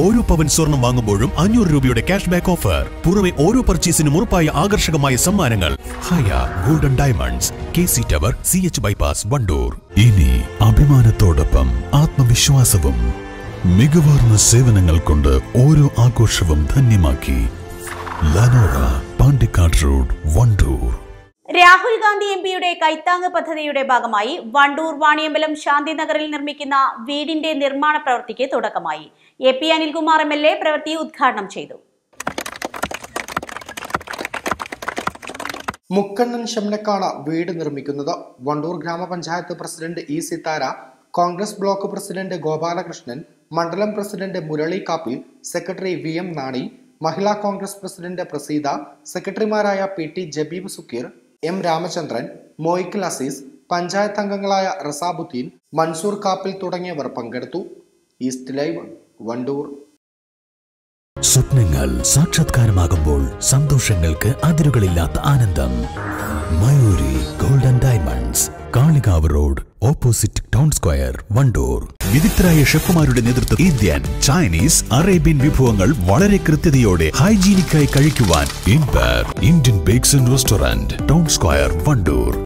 ഓരോ പവൻ സ്വർണം വാങ്ങുമ്പോഴും അഞ്ഞൂറ് രൂപയുടെ ക്യാഷ് ബാക്ക് ഓഫർ പുറമെ ഓരോ പർച്ചേസിനും ഉറപ്പായ ആകർഷകമായ സമ്മാനങ്ങൾ. Haya golden diamonds K C tower C H bypass Wandoor ഇനി അഭിമാനത്തോടൊപ്പം ആത്മവിശ്വാസവും മികവാർന്ന സേവനങ്ങൾ കൊണ്ട് ഓരോ ആഘോഷവും ധന്യമാക്കി. ലനോറ പാണ്ടിക്കാട് റോഡ് വണ്ടൂർ രാഹുൽ ഗാന്ധി എം പിയുടെ കൈത്താങ് പദ്ധതിയുടെ ഭാഗമായി വണ്ടൂർ വാണിയമ്പലം ശാന്തിനഗറിൽ നിർമ്മിക്കുന്ന വീടിന്റെ നിർമ്മാണ പ്രവൃത്തിക്ക് തുടക്കമായി. A P Anilkumar M L A പ്രവൃത്തി ഉദ്ഘാടനം ചെയ്തു. മുക്കണ്ണൻ ശമനക്കാണ് വീട് നിർമ്മിക്കുന്നത് വണ്ടൂർ ഗ്രാമപഞ്ചായത്ത് president E Sithara Congress block president Gopalakrishnan മണ്ഡലം president Murali Kappil secretary V M Nani മഹിളാ കോൺഗ്രസ് പ്രസിഡന്റ് പ്രസീത സെക്രട്ടറിമാരായ P T Jabeeb Sukkeer M Ramachandran Moyikkal Azeez panchayat അംഗങ്ങളായ റസാബുദ്ദീൻ മൻസൂർ കാപ്പിൽ തുടങ്ങിയവർ പങ്കെടുത്തു. East live Wandoor. സ്വപ്നങ്ങൾ സാക്ഷാത്കാരമാകുമ്പോൾ സന്തോഷങ്ങൾക്ക് അതിരുകളില്ലാത്ത ആനന്ദം. Mayuri. Kalikavu road opposite town square Wandoor. വിദഗ്ധരായ ഷെഫുമാരുടെ നേതൃത്വം ഇന്ത്യൻ ചൈനീസ് അറേബ്യൻ വിഭവങ്ങൾ വളരെ കൃത്യതയോടെ ഹൈജീനിക്കായി കഴിക്കുവാൻ empire Indian bakes and restaurant town square Wandoor.